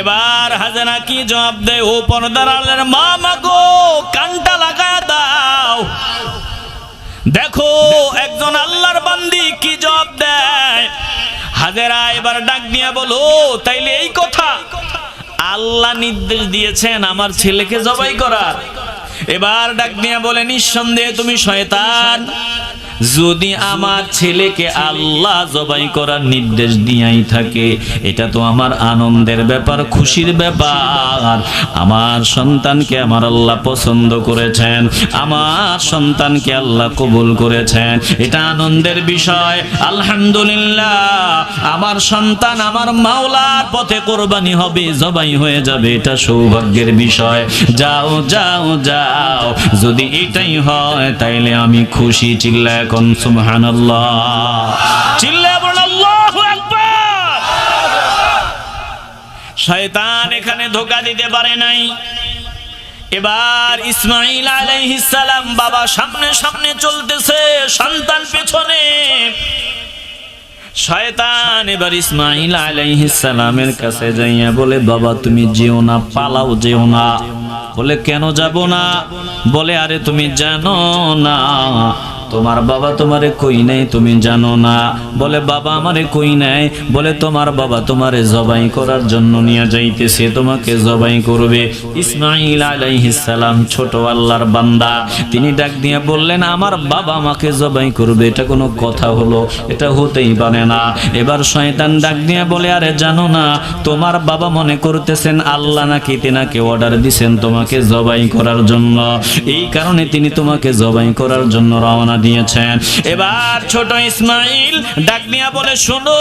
এবার হাজানা কি জবাব দেয়? ও পর্দার মা মাগো কানটা লাগায় দাও। দেখো, একজন আল্লাহর বান্দি কি জবাব দেয়? হাজেরা এবার ডাক দিয়ে বলো, তাইলে এই কথা। আল্লাহ নির্দেশ দিয়েছেন আমার ছেলেকে জবাই করার। এবার ডাক দিয়ে বলে, নিঃসন্দেহে তুমি শয়তান। যদি আমার ছেলেকে আল্লাহ জবাই করার নির্দেশ দিয়াই থাকে, এটা তো আমার আনন্দের ব্যাপার, খুশির ব্যাপার। আমার সন্তানকে আমার আল্লাহ পছন্দ করেছেন, আমার সন্তানকে আল্লাহ কবুল করেছেন। এটা আনন্দের বিষয়, আলহামদুলিল্লাহ। আমার সন্তান আমার মাওলার পথে কোরবানি হবে, জবাই হয়ে যাবে, এটা সৌভাগ্যের বিষয়। যাও যাও যাও, যদি এটাই হয়, তাইলে আমি খুশি চিল্লা এখন সুবহানাল্লাহ। চিল্লা শয়তান এখানে ধোকা দিতে পারে নাই। এবার ইসমাইল আলাইহিস সালাম বাবা সামনে সামনে চলতেছে, সন্তান পেছনে। শয়তান এবার ইসমাইল আলাইহিস সালামের কাছে যাইয়া বলে, বাবা, তুমি যেও না, পালাও যেও না। বলে, কেন যাব না? বলে, আরে, তুমি জানো না তোমার বাবা তোমারে কই নাই, তুমি জানো না। বলে, বাবা আমারে কই নাই? বলে, তোমার বাবা তোমারে জবাই করার জন্য নিয়ে যাইতেছে, তোমাকে জবাই করবে। ইসমাইল সালাম ছোট আল্লাহর বান্দা। তিনি ডাক দিয়ে বললেন, আমার বাবা আমাকে জবাই করবে, এটা কোনো কথা হলো, এটা হতেই পারে না। এবার শয়তান ডাক দিয়ে বলে, আরে জানো না, তোমার বাবা মনে করতেছেন আল্লাহ নাকি তেনাকে অর্ডার দিছেন তোমাকে জবাই করার জন্য। এই কারণে তিনি তোমাকে জবাই করার জন্য রওনা দিয়েছেন। এবার ছোট ইসমাইল ডাক দিয়া বলে, শোনো,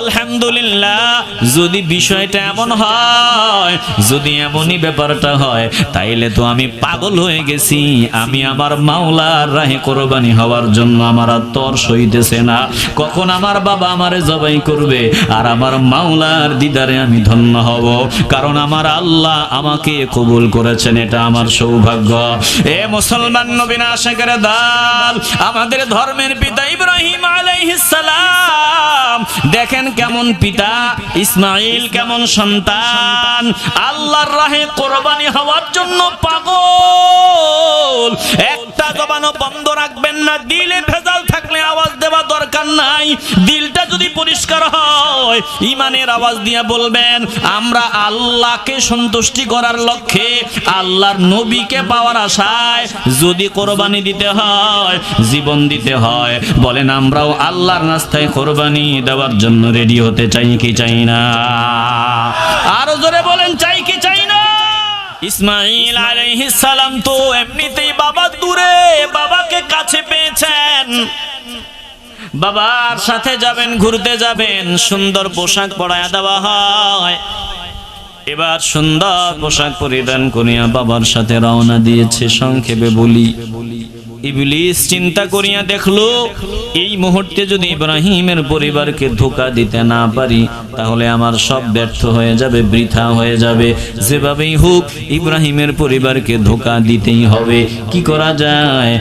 আলহামদুলিল্লাহ, যদি বিষয়টা এমন হয়, যদি এমনই ব্যাপারটা হয়, তাইলে তো আমি পাগল হয়ে গেছি। আমি আমার মাওলার রাহে কোরবানি হওয়ার জন্য আমার তর সইতেছে না। কখন আমার বাবা আমারে জবাই করবে, আর আমার মাওলার দিদারে আমি ধন্য হব। কারণ আমার আল্লাহ আমাকে কবুল করেছেন, এটা আমার সৌভাগ্য। এ মুসলমান নবীন আশেকের দাল আমাদের ধর্মের পিতা ইব্রাহিম সালাম। দেখেন কেমন পিতা, ইসমাইল কেমন সন্তান। আল্লাহর রাহে কোরবানি হওয়ার জন্য পাগল। একটা জবানও বন্ধ রাখবেন না, দিলে ভেজাল থাকলে আওয়াজ দেওয়া দরকার নাই। দিলটা পরিষ্কার হয়। ইমানের আওয়াজ দিয়ে বলবেন, আমরা আল্লাহকে সন্তুষ্টি করার লক্ষ্যে আল্লাহর নবীকে পাওয়ার আশায় যদি কোরবানি দিতে হয়, জীবন দিতে হয়, বলেন, আমরাও আল্লাহর রাস্তায় কোরবানি দেওয়ার জন্য রেডি হতে চাই কি চাই না? আরও জোরে বলেন, চাই কি চাই না? ইসমাইল আলাইহিস সালাম তো এমনিতেই বাবা দূরে, বাবাকে কাছে পেয়েছেন। বাবার সাথে যাবেন, ঘুরতে যাবেন, সুন্দর পোশাক পরায় দেওয়া হয়। এবার সুন্দর পোশাক পরিধান করিয়া বাবার সাথে রওনা দিয়েছে, সংক্ষেপে বলি। ইবলিস চিন্তা করিয়া দেখল, এই মুহূর্তে যদি ইব্রাহিমের পরিবারকে ধোকা দিতে না পারি, তাহলে আমার সব ব্যর্থ হয়ে যাবে, বৃথা হয়ে যাবে। যেভাবেই হোক, ইব্রাহিমের পরিবারকে ধোকা দিতেই হবে। কি করা যায়?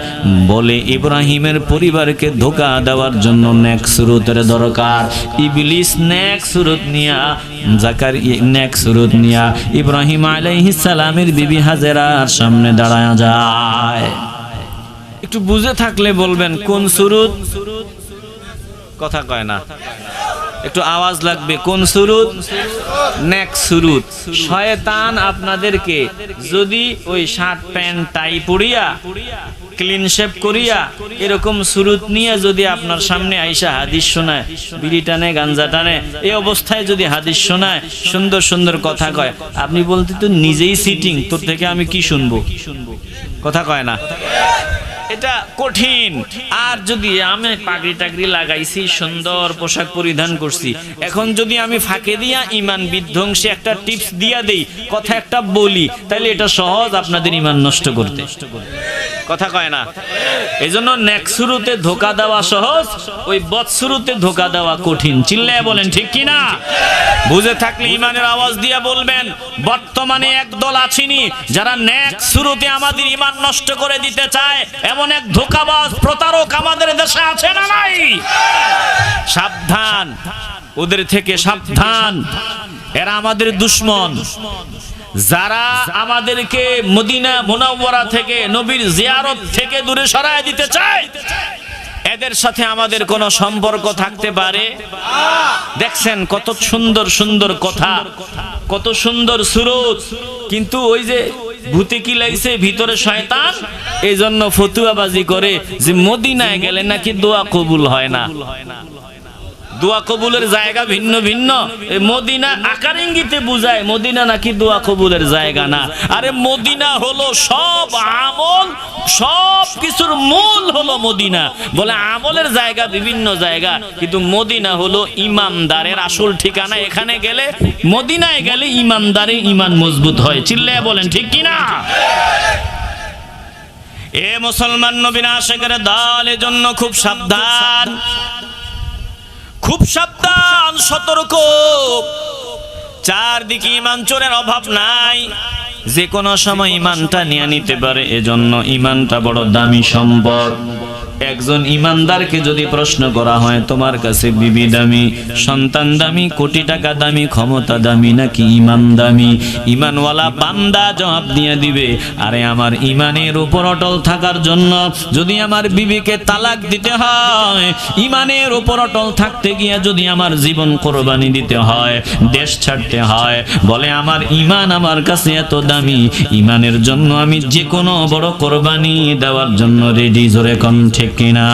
বলে, ইব্রাহিমের পরিবারকে ধোকা দেওয়ার জন্য নেক সুরতের দরকার। ইবলিস নেক সুরত নিয়া, জাকার নেক সুরত নিয়া, ইব্রাহিম আলাইহিস সালামের বিবি হাজেরার সামনে দাঁড়ায় যায়। একটু বুঝে থাকলে বলবেন, কোন সুরুত? কথা কয় না। একটু আওয়াজ লাগবে, কোন সুরুত? নেক সুরুত। শয়তান আপনাদেরকে যদি ওই শার্ট, প্যান্ট, টাই পরিয়া, ক্লিন শেপ করিয়া এরকম সুরুত নিয়ে যদি আপনার সামনে আইসা হাদিস শোনায়, বিড়ি টানে, গাঞ্জা টানে, এই অবস্থায় যদি হাদিস শোনায়, সুন্দর সুন্দর কথা কয়, আপনি বলতে তো নিজেই সিটিং তোর থেকে আমি কি শুনব? কথা কয় না। এটা কঠিন। আর যদি আমি পাগড়ি টাগড়ি লাগাইছি, সুন্দর পোশাক পরিধান করছি, এখন যদি আমি ফাঁকে দিয়া ইমান বিধ্বংসী একটা টিপস দিয়া দেই, কথা একটা বলি, তাহলে এটা সহজ আপনাদের ইমান নষ্ট করতে। কথা কয় না। এই জন্য নেক্সুরুতে ধোকা দেওয়া সহজ, ওই বৎসুরুতে ধোকা দেওয়া কঠিন। চিল্লায় বলেন, ঠিক কি না? বুঝে থাকলে ইমানের আওয়াজ দিয়ে বলবেন, বর্তমানে একদল আছিনি, যারা নেক শুরুতে আমাদের ইমান নষ্ট করে দিতে চায়। এমন এক ধোকাবাজ প্রতারক আমাদের দেশে আছে না নাই? সাবধান, ওদের থেকে সাবধান। এরা আমাদের দুশ্মন। যারা আমাদেরকে মদিনা মোনাওয়ারা থেকে নবীর জিয়ারত থেকে দূরে সরায় দিতে চায়, এদের সাথে আমাদের কোনো সম্পর্ক থাকতে পারে? দেখছেন কত সুন্দর সুন্দর কথা, কত সুন্দর সুরত। কিন্তু ওই যে ভূতে কি লাগছে, ভিতরে শয়তান? এই জন্য ফতুয়াবাজি করে যে মদিনায় গেলে নাকি দোয়া কবুল হয় না। দোয়া কবুলের জায়গা ভিন্ন ভিন্ন। মদিনা আকার ইঙ্গিতে বুঝায়, মদিনা নাকি দোয়া কবুলের জায়গা না। আরে মদিনা হলো সব আমল, সব কিছুর মূল হলো মদিনা। বলে আমলের জায়গা বিভিন্ন জায়গা, কিন্তু মদিনা হলো ইমানদারের আসল ঠিকানা। এখানে গেলে, মদিনায় গেলে ইমানদারের ইমান মজবুত হয়। চিল্লায় বলেন, ঠিক কিনা? এ মুসলমান নবীন আশেকের দল, এজন্য খুব সাবধান। খুব সাবধান, সতর্ক। চারদিকে ইমান চোরের অভাব নাই। যে কোনো সময় ইমানটা নিয়ে নিতে পারে, এজন্য ইমানটা বড় দামি সম্পদ। একজন ইমানদারকে যদি প্রশ্ন করা হয়, তোমার কাছে বিবি দামি, সন্তান দামি, কোটি টাকা দামি, ক্ষমতা দামি, নাকি ইমান দামি? ইমানওয়ালা বান্দা জবাব দিয়ে দিবে, আরে আমার ইমানের উপর অটল থাকার জন্য যদি আমার বিবিকে তালাক দিতে হয়, ইমানের উপর অটল থাকতে গিয়ে যদি আমার জীবন কোরবানি দিতে হয়, দেশ ছাড়তে হয়, বলে আমার ইমান আমার কাছে এত দামি, ইমানের জন্য আমি যে কোনো বড় কোরবানি দেওয়ার জন্য রেডি জোরে কন ঠিক কিনা।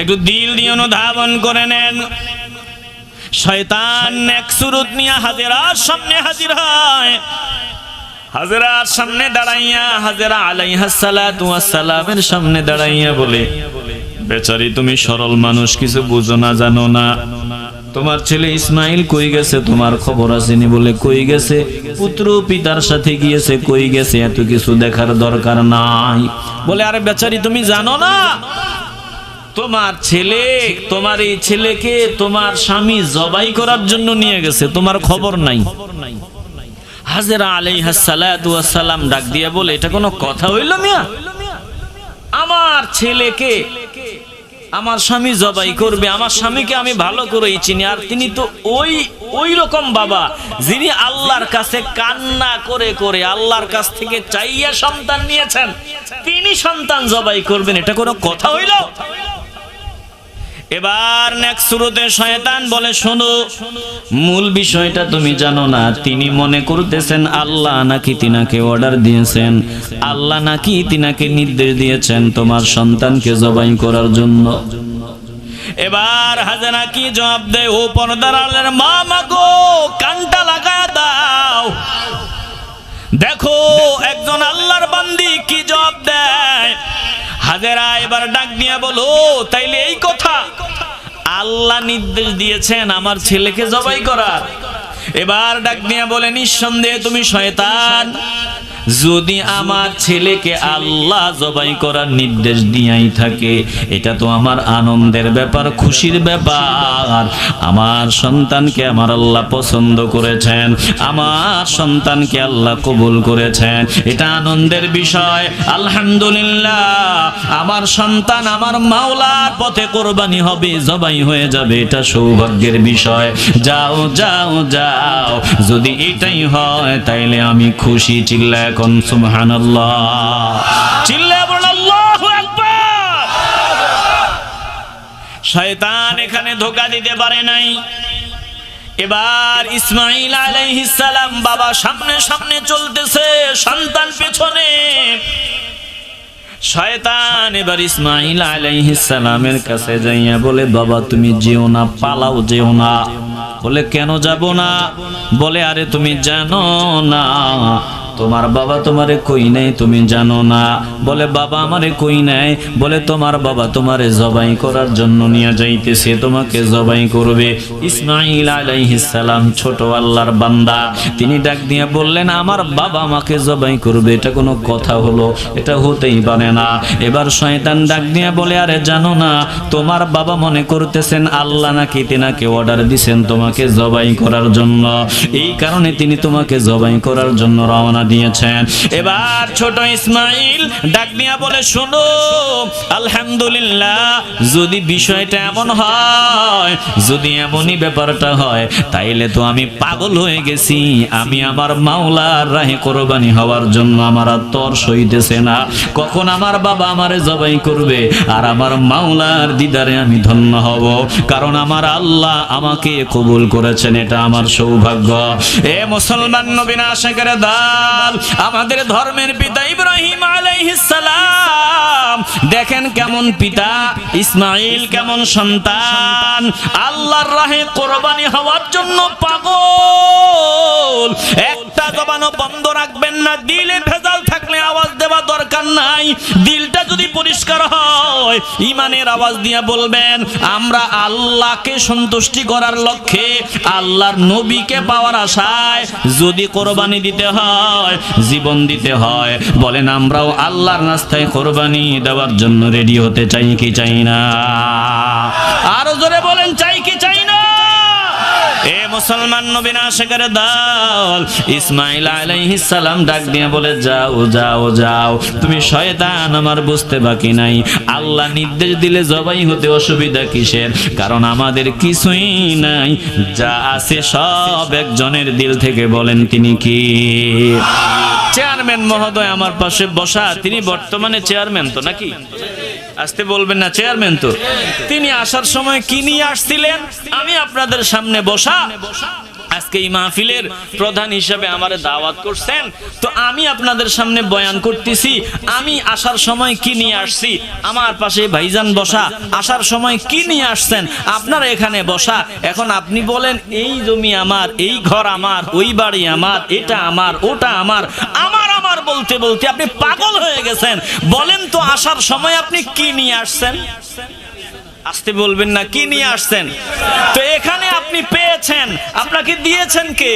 একটু দিল দিয়ে অনুধাবন করে নেন। শয়তান এক সুরত নিয়ে হাজেরার সামনে হাজির হয়। হাজেরার সামনে দাঁড়াইয়া হাজেরা আলাইহা সালাতু সালামের সামনে দাঁড়াইয়া বলে, বেচারি, তুমি সরল মানুষ, কিছু বুঝো না, জানো না। তোমার ছেলে ইসমাইল কই গেছে? তোমার খবর আসেনি বলে কই গেছে? পুত্র পিতার সাথে গিয়েছে, কই গেছে? এত কিছু দেখার দরকার নাই। বলে, আরে বেচারি, তুমি জানো না? তোমার ছেলে, তোমার এই ছেলেকে তোমার স্বামী জবাই করার জন্য নিয়ে গেছে। তোমার খবর নাই। হাজেরা আলাইহা সালাম ডাক দিয়ে বলে, এটা কোনো কথা হইল মিয়া? আমার ছেলেকে আমার স্বামী জবাই করবে, আমার স্বামীকে আমি ভালো করেই চিনি। আর তিনি তো ওই ওই রকম বাবা, যিনি আল্লাহর কাছে কান্না করে করে আল্লাহর কাছ থেকে চাইয়া সন্তান নিয়েছেন। তিনি সন্তান জবাই করবেন, এটা কোনো কথা হইল? এবার নেক্সট শুরুতে শয়তান বলে, শোনো, মূল বিষয়টা তুমি জানো না। তিনি মনে করতেছেন, আল্লাহ নাকি তিনাকে অর্ডার দিয়েছেন। আল্লাহ নাকি তিনাকে নির্দেশ দিয়েছেন তোমার সন্তানকে জবাই করার জন্য। এবার হাজারা কি জবাব দেয়, ও পর্দার আলের মা মাগো কানটা লাগায় দাও। দেখো, একজন আল্লাহর বান্দি কি জবাব দেয়? হাজেরা, এবার ডাক নিয়ে বলো, তাইলে এই কথা। আল্লাহ নির্দেশ দিয়েছেন আমার ছেলেকে জবাই করার। এবার ডাক নিয়ে বলে, নিঃসন্দেহে তুমি শয়তান। যদি আমার ছেলেকে আল্লাহ জবাই করার নির্দেশ দিয়াই থাকে, এটা তো আমার আনন্দের ব্যাপার, খুশির ব্যাপার। আমার সন্তানকে আমার আল্লাহ পছন্দ করেছেন, আমার সন্তানকে আল্লাহ কবুল করেছেন, এটা আনন্দের বিষয়। আলহামদুলিল্লাহ, আমার সন্তান আমার মাওলার পথে কোরবানি হবে, জবাই হয়ে যাবে, এটা সৌভাগ্যের বিষয়। যাও যাও যাও, যদি এটাই হয়, তাইলে আমি খুশি চিল্লা আল্লাহু আকবার! শয়তান এখানে ধোকা দিতে পারে নাই। এবার ইসমাইল সালাম বাবা সামনে সামনে চলতেছে, সন্তান পেছনে। শয়তান এবার ইসমাইল সালামের কাছে যাইয়া বলে, বাবা, তুমি যেও না, পালাও যেও না। বলে, কেন যাব না? বলে, আরে, তুমি জানো না তোমার বাবা তোমারে কই নাই, তুমি জানো না। বলে, বাবা আমারে কই নাই? বলে, তোমার বাবা তোমারে জবাই করার জন্য নিয়ে যাইতেছে, তোমাকে জবাই করবে। ইসমাইল সালাম ছোট আল্লাহর বান্দা। তিনি ডাক দিয়ে বললেন, আমার বাবা আমাকে জবাই করবে, এটা কোনো কথা হলো, এটা হতেই পারে না। এবার শয়তান ডাক দিয়ে বলে, আরে জানো না, তোমার বাবা মনে করতেছেন আল্লাহ নাকি তিনাকে অর্ডার দিছেন তোমাকে জবাই করার জন্য। এই কারণে তিনি তোমাকে জবাই করার জন্য রওনা দিয়েছেন। এবার ছোট ইসমাইল ডাক দিয়া বলে, শোনো, আলহামদুলিল্লাহ, যদি বিষয়টা এমন হয়, যদি এমনই ব্যাপারটা হয়, তাইলে তো আমি পাগল হয়ে গেছি। আমি আমার মাওলার রাহে কোরবানি হওয়ার জন্য আমার আর তর সইতেছে না। কখন আমার বাবা আমারে জবাই করবে, আর আমার মাওলার দিদারে আমি ধন্য হব। কারণ আমার আল্লাহ আমাকে কবুল করেছেন, এটা আমার সৌভাগ্য। এ মুসলমান নবীন আশেকের দাল আমাদের ধর্মের পিতা ইব্রাহিম সালাম। দেখেন কেমন পিতা, ইসমাইল কেমন সন্তান। আল্লাহর রাহে কোরবানি হওয়ার জন্য পাগল। একটা জবানও বন্ধ রাখবেন না, দিলে ভেজাল থাকলে আওয়াজ দেওয়া দরকার নাই। দিলটা যদি পরিষ্কার হয়, ইমানের আওয়াজ দিয়ে বলবেন, আমরা আল্লাহকে সন্তুষ্টি করার লক্ষ্যে আল্লাহর নবীকে পাওয়ার আশায় যদি কোরবানি দিতে হয় জীবন দিতে হয়। বলেন, আমরাও আল্লাহর নাস্তায় কোরবানি দেওয়ার জন্য রেডি হতে চাই কি চাই না? আরও জোরে বলেন, চাই কি চাই এ মুসলমান নবীন আশেকের দল, ইসমাইল আলাইহিস সালাম ডাক দিয়ে বলে, যাও যাও যাও, তুমি শয়তান, আমার বুঝতে বাকি নাই। আল্লাহ নির্দেশ দিলে জবাই হতে অসুবিধা কিসের? কারণ আমাদের কিছুই নাই। যা আছে সব একজনের দিল থেকে বলেন, তিনি কি? চেয়ারম্যান মহোদয় আমার পাশে বসা, তিনি বর্তমানে চেয়ারম্যান তো নাকি? আসতে বলবেন না চেয়ারম্যান তো। তিনি আসার সময় কি নিয়ে আসছিলেন? আমি আপনাদের সামনে বসা। আজকে এই মাহফিলের প্রধান হিসাবে আমার দাওয়াত করছেন। তো আমি আপনাদের সামনে বয়ান করতেছি, আমি আসার সময় কি নিয়ে আসছি? আমার পাশে ভাইজান বসা, আসার সময় কি নিয়ে আসছেন? আপনারা এখানে বসা। এখন আপনি বলেন, এই জমি আমার, এই ঘর আমার, ওই বাড়ি আমার, এটা আমার, ওটা আমার আমার বলতে বলতে আপনি পাগল হয়ে গেছেন। বলেন তো, আসার সময় আপনি কি নিয়ে আসছেন? আসতে বলবেন না, কি নিয়ে আসছেন? তো এখানে আপনি পেয়েছেন। আপনাকে দিয়েছেন কে?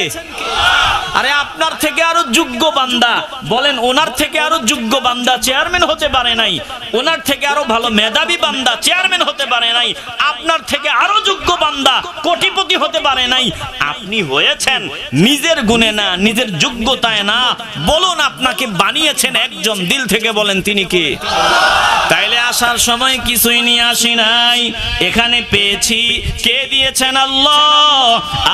আরে আপনার থেকে আরও যোগ্য বান্দা। বলেন, ওনার থেকে আরও যোগ্য বান্দা চেয়ারম্যান হতে পারে নাই। ওনার থেকে আরও ভালো মেধাবী বান্দা চেয়ারম্যান হতে পারে নাই। আপনার থেকে আরও যোগ্য বান্দা কোটিপতি হতে পারে নাই। আপনি হয়েছেন নিজের গুণে না, নিজের যোগ্যতায় না। বলুন, আপনাকে বানিয়েছেন একজন দিল থেকে বলেন তিনি কে? তাইলে আসার সময় কিছুই নিয়ে আসি নাই। এখানে পেয়েছি। কে দিয়েছেন আল্লাহ?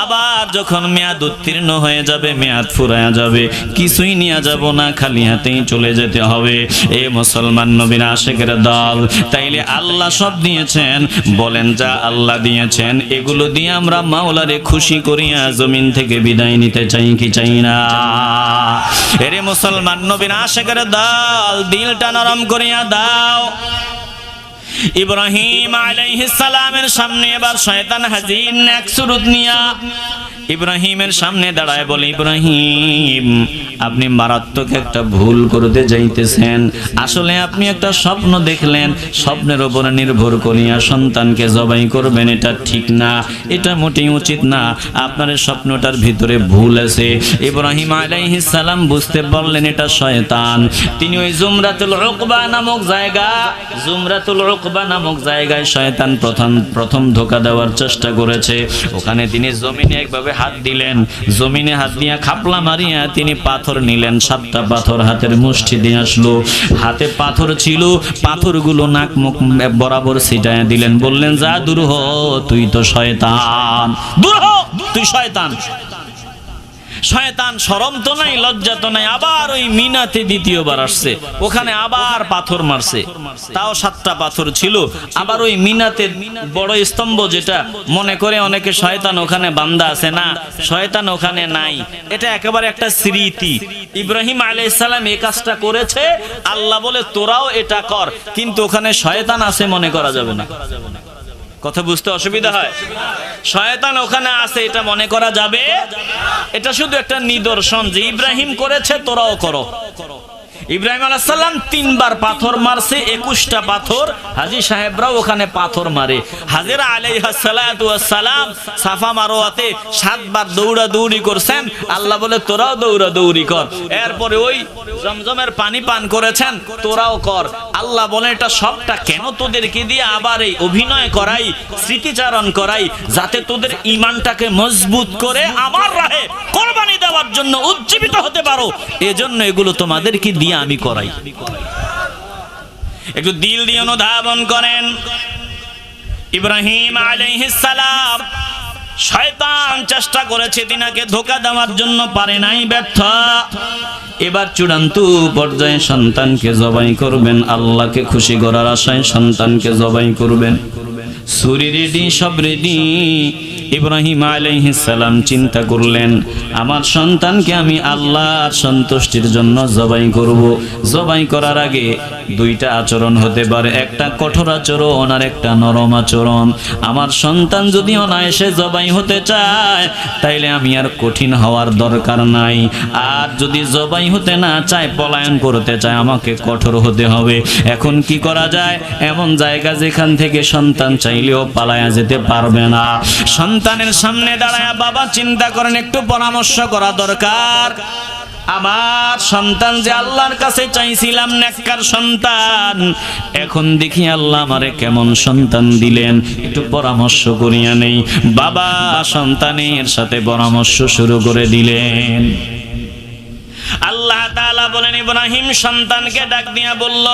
আবার যখন মেয়াদ উত্তীর্ণ হয়ে যাবে, মেয়াদ ফুরায়া যাবে, কিছুই নিয়ে যাব না, খালি হাতেই চলে যেতে হবে। এ মুসলমান নবীন আশেকের দল, তাইলে আল্লাহ সব দিয়েছেন। বলেন, যা আল্লাহ দিয়েছেন, এগুলো দিয়ে আমরা মাওলারে খুশি করিয়া জমিন থেকে বিদায় নিতে চাই কি চাই না? এরে মুসলমান নবীন আশেকের দল, দিলটা নরম করিয়া দাও। ইব্রাহিম আলাইহিস সালামের সামনে এবার শয়তান হাজির এক সুরুত নিয়া। ইব্রাহিমের সামনে দাঁড়ায় বলে, ইব্রাহিম, আপনি মারাত্মক একটা ভুল করতে যাইতেছেন। আসলে আপনি একটা স্বপ্ন দেখলেন, স্বপ্নের উপরে নির্ভর করিয়া সন্তানকে জবাই করবেন, এটা ঠিক না, এটা মোটেই উচিত না। আপনার স্বপ্নটার ভিতরে ভুল আছে। ইব্রাহিম আলাইহিস সালাম বুঝতে পারলেন এটা শয়তান। তিনি ওই জুমরাতুল উকবা নামক জায়গা জুমরাতুল উকবা নামক জায়গায় শয়তান প্রথম প্রথম ধোকা দেওয়ার চেষ্টা করেছে। ওখানে তিনি জমিনে একভাবে হাত দিলেন, জমিনে হাত দিয়া খাপলা মারিয়া তিনি পাথর নিলেন, সাতটা পাথর হাতের মুষ্টি দিয়ে আসলো। হাতে পাথর ছিল, পাথরগুলো নাক মুখ বরাবর ছিটায় দিলেন, বললেন, যা দূর হ তুই তো শয়তান। দূর হ তুই শয়তান। শয়তান শরম তো নাই, লজ্জা তো নাই, আবার ওই মিনাতে দ্বিতীয়বার আসছে। ওখানে আবার পাথর মারছে। তাও সাতটা পাথর ছিল। আবার ওই মিনাতে বড় স্তম্ভ যেটা, মনে করে অনেকে শয়তান ওখানে বান্দা আছে না, শয়তান ওখানে নাই। এটা একেবারে একটা স্মৃতি। ইব্রাহিম আলাইহিস সালাম এই কাজটা করেছে, আল্লাহ বলে তোরাও এটা কর, কিন্তু ওখানে শয়তান আছে মনে করা যাবে না। কথা বুঝতে অসুবিধা হয়? শয়তান ওখানে আছে, এটা মনে করা যাবে? এটা শুধু একটা নিদর্শন যে ইব্রাহিম করেছে, তোরাও করো। ইব্রাহিম আলাইসাল্লাম তিনবার পাথর মারছে, একুশটা পাথর। হাজি সাহেবরাও ওখানে পাথর মারে। হাজিরা আলাইহাসালাম সাফা মারোয়াতে সাতবার দৌড়া দৌড়ি করছেন। আল্লাহ বলে, তোরাও দৌড়া দৌড়ি কর। এরপরে ওই জমজমের পানি পান করেছেন, তোরাও কর। আল্লাহ বলে, এটা সবটা কেন তোদেরকে দিয়ে আবার এই অভিনয় করাই, স্মৃতিচারণ করাই, যাতে তোদের ইমানটাকে মজবুত করে আমার রাহে কোরবানি দেওয়ার জন্য উজ্জীবিত হতে পারো? এজন্য এগুলো তোমাদেরকে দিয়ে আমি করাই। একটু দিল দিয়ে অনুধাবন করেন। ইব্রাহিম আলাইহিস সালাম শয়তান চেষ্টা করেছে তিনাকে ধোকা দেওয়ার জন্য, পারে নাই ব্যর্থ। এবার চূড়ান্ত পর্যায়ে সন্তানকে জবাই করবেন, আল্লাহকে খুশি করার আশায় সন্তানকে জবাই করবেন। সুরি রেডি, সব রেডি। ইব্রাহিম সালাম চিন্তা করলেন, আমার সন্তানকে আমি আল্লাহর সন্তুষ্টির জন্য জবাই করব। জবাই করার আগে দুইটা আচরণ হতে পারে, একটা কঠোর আচরণ আর একটা নরম আচরণ। আমার সন্তান যদি অনায়াসে জবাই হতে চায়, তাইলে আমি আর কঠিন হওয়ার দরকার নাই। আর যদি জবাই হতে না চায়, পলায়ন করতে চায়, আমাকে কঠোর হতে হবে। এখন কি করা যায়? এমন জায়গা যেখান থেকে সন্তান চাইলেও পালায়া যেতে পারবে না। সন্তানের সামনে দাঁড়ায় বাবা চিন্তা করেন, একটু পরামর্শ করা দরকার। আমার সন্তান যে আল্লাহর কাছে চাইছিলাম নেককার সন্তান, এখন দেখি আল্লাহ আমারে কেমন সন্তান দিলেন। একটু পরামর্শ করিয়া নেই। বাবা সন্তানের সাথে পরামর্শ শুরু করে দিলেন। আল্লাহ তাআলা বলেন ইব্রাহিম সন্তানকে ডাক দিয়া বলল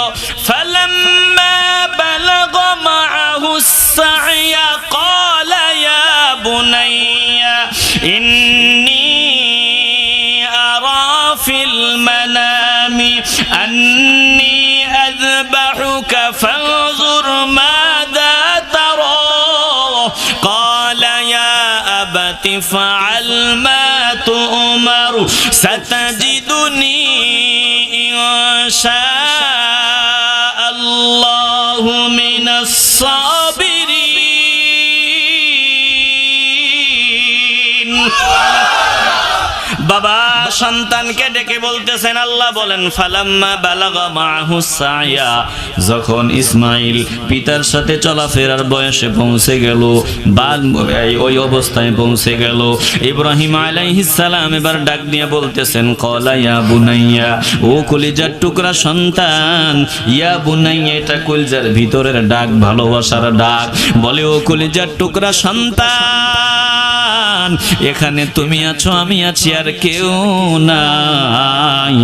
ফালাম্মা বালাগ মাআহু সাইয়া ক্বালা ইয়া বুনাইয়া ইন্নী আরা ফিল মানামি আন্নী আযবাহুকা ফানজুর মাযা তারা قال يا أبت فعل ما تؤمر ستجدني إن شاء الله من الصابرين বাবা সন্তানকে ডেকে বলতেছেন, আল্লাহ বলেন, ফালাম্মা বালাগা মাহু সায়া। যখন ইসমাইল পিতার সাথে চলাফেরার বয়সে পৌঁছে গেল, বাল ওই অবস্থায় পৌঁছে গেল, ইব্রাহিম আলাইহিস সালাম এবার ডাক দিয়ে বলতেছেন, কলা ইয়া বুনাইয়া, ও কলিজার টুকরা সন্তান, ইয়া বুনাইয়া, এটা কলিজার ভিতরের ডাক, ভালোবাসার ডাক। বলে, ও কলিজার টুকরা সন্তান এখানে তুমি আছো, আমি আছি, আর কেউ নাই।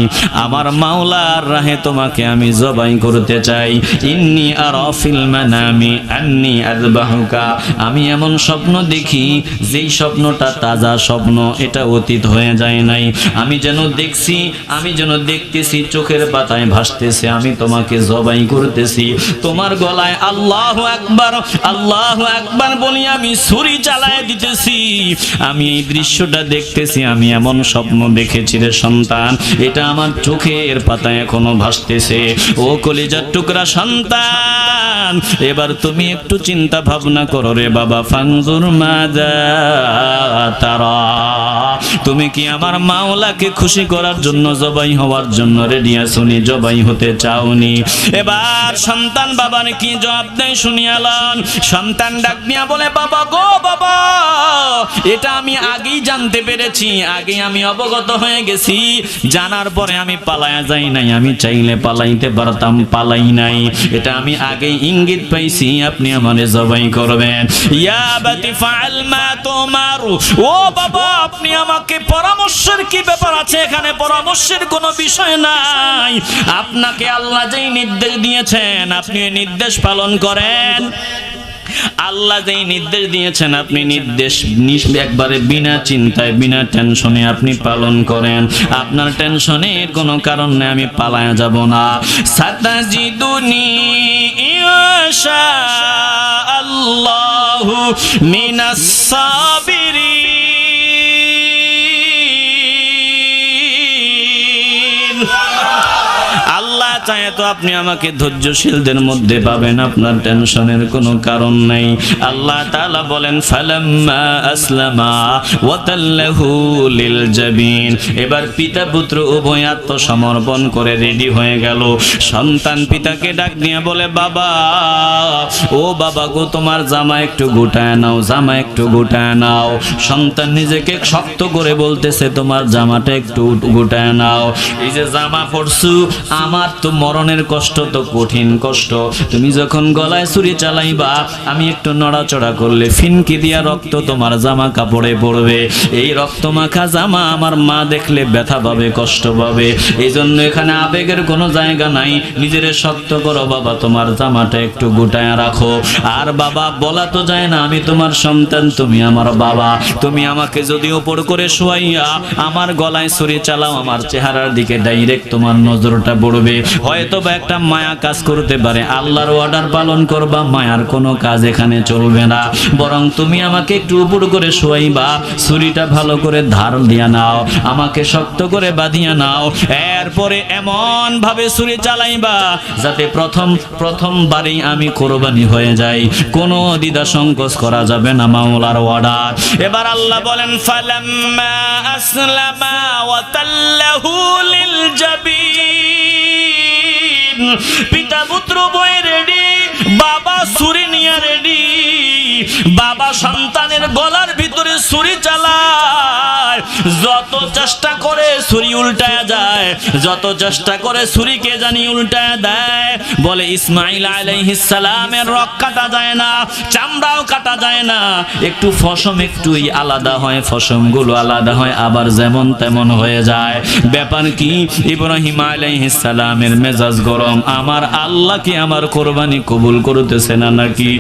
আমার মাওলার রাহে তোমাকে আমি জবাই করতে চাই। ইন্নি আর অফিল মানামি, আন্নি আযবাহুকা। আমি এমন স্বপ্ন দেখি, যেই স্বপ্নটা তাজা স্বপ্ন, এটা অতীত হয়ে যায় নাই। আমি যেন দেখছি, আমি যেন দেখতেছি, চোখের পাতায় ভাসতেছে, আমি তোমাকে জবাই করতেছি। তোমার গলায় আল্লাহ আকবার আল্লাহ আকবার বলি আমি ছুরি চালায় দিতেছি। আমি এই দৃশ্যটা দেখতেছি, আমি এমন স্বপ্ন দেখেছি রে সন্তান। এটা আমার চোখের পাতায় এখনও ভাসতেছে। ও কলিজার টুকরা সন্তান, এবার তুমি একটু চিন্তা ভাবনা করো রে বাবা ফাংজুর মাজা তারা তুমি কি আমার মাওলাকে খুশি করার জন্য জবাই হওয়ার জন্য রেডি শুনি জবাই হতে চাওনি এবার সন্তান বাবার কি জবাব দেয় শুনিয়ালাম সন্তান ডাক দিয়া বলে, বাবা গো, বাবা এটা আমি আগেই জানতে পেরেছি, আগে আমি অবগত হয়ে গেছি। জানার পরে আমি পালায়া যাই নাই, আমি চাইলে পালাইতে পারতাম, পালাই নাই। এটা আমি আগেই ইঙ্গিত পাইছি, আপনি আমারে জবাই করবেন। ইয়া বাতি ফাল মা ও বাবা, আপনি আমাকে পরামর্শের কি ব্যাপার আছে? এখানে পরামর্শের কোনো বিষয় নাই। আপনাকে আল্লাহ যেই নির্দেশ দিয়েছেন, আপনি নির্দেশ পালন করেন। আল্লাহ যেই নির্দেশ দিয়েছেন, আপনি নির্দেশ একবারে বিনা চিন্তায়, বিনা টেনশনে আপনি পালন করেন। আপনার টেনশনের কোনো কারণ আমি পালায়া যাব না। সাতাজিদুনি ইনশা আল্লাহু মিনাস সাবিরিন। চায় তো আপনি আমাকে ধৈর্যশীলদের মধ্যে পাবেন, আপনার টেনশনের কোনো কারণ নেই। আল্লাহ তাআলা বলেন, ফালাম্মা আসলামা ওয়াতাল্লাহু লিল জাবিন। এবার পিতা, পুত্র উভয় আত্মসমর্পণ করে রেডি হয়ে গেল। সন্তান পিতাকে ডাক দিয়ে বলে, বাবা, ও বাবা গো, তোমার জামা একটু গোটায় নাও, জামা একটু গোটায় নাও। সন্তান নিজেকে শক্ত করে বলতেছে, তোমার জামাটা একটু গোটায় নাও। এই যে জামা পরছু, আমার তো মরণের কষ্ট তো কঠিন কষ্ট। তুমি যখন গলায় ছুরি চালাইবা, আমি একটু নড়াচড়া করলে ফিনকি দিয়া রক্ত তোমার জামা কাপড়ে পড়বে। এই রক্ত মাখা জামা আমার মা দেখলে ব্যথা পাবে, কষ্ট পাবে। এই জন্য এখানে আবেগের কোনো জায়গা নাই। নিজের শক্ত করো বাবা, তোমার জামাটা একটু গোটায় রাখো। আর বাবা, বলা তো যায় না, আমি তোমার সন্তান, তুমি আমার বাবা। তুমি আমাকে যদি ওপর করে শোয়াইয়া আমার গলায় ছুরি চালাও, আমার চেহারার দিকে ডাইরেক্ট তোমার নজরটা পড়বে। হয়তো বা একটা মায়া কাজ করতে পারে। আল্লাহর অর্ডার পালন করবা, মায়ার কোনো কাজ এখানে চলবে না। বরং তুমি আমাকে একটু উপর করে শোয়াইবা, ছুরিটা ভালো করে ধার দিয়া নাও, আমাকে শক্ত করে বাঁধিয়া নাও, এরপরে এমন ভাবে ছুরি চালাইবা যাতে প্রথম প্রথমবারেই আমি কোরবানি হয়ে যাই। কোনো দ্বিধা সংকোচ করা যাবে না মাওলার অর্ডার এবার আল্লাহ বলেন, ফালাম্মা আসলামা ওয়া তাল্লাহু লিল জাবিন পিতা পুত্র বই রেডি বাবা সুরি নিয়ে রেডি বাবা সন্তানের গলার ভিতরে সুরি চালায় যত চেষ্টা করে ছুরি উল্টায় যায়, যত চেষ্টা করে ছুরিকে জানি উল্টায় দেয়, বলে ইসমাইল আলাইহিস সালামের রক কাটা যায় না, চামড়াও কাটা যায় না, একটু ফসম একটুই আলাদা হয়, ফসমগুলো আলাদা হয়, আবার যেমন তেমন হয়ে যায়। ব্যাপার কি? ইব্রাহিম আলাইহিস সালামের মেজাজ গরম, আমার আল্লাহ কি আমার কোরবানি কবুল করতেছে না নাকি?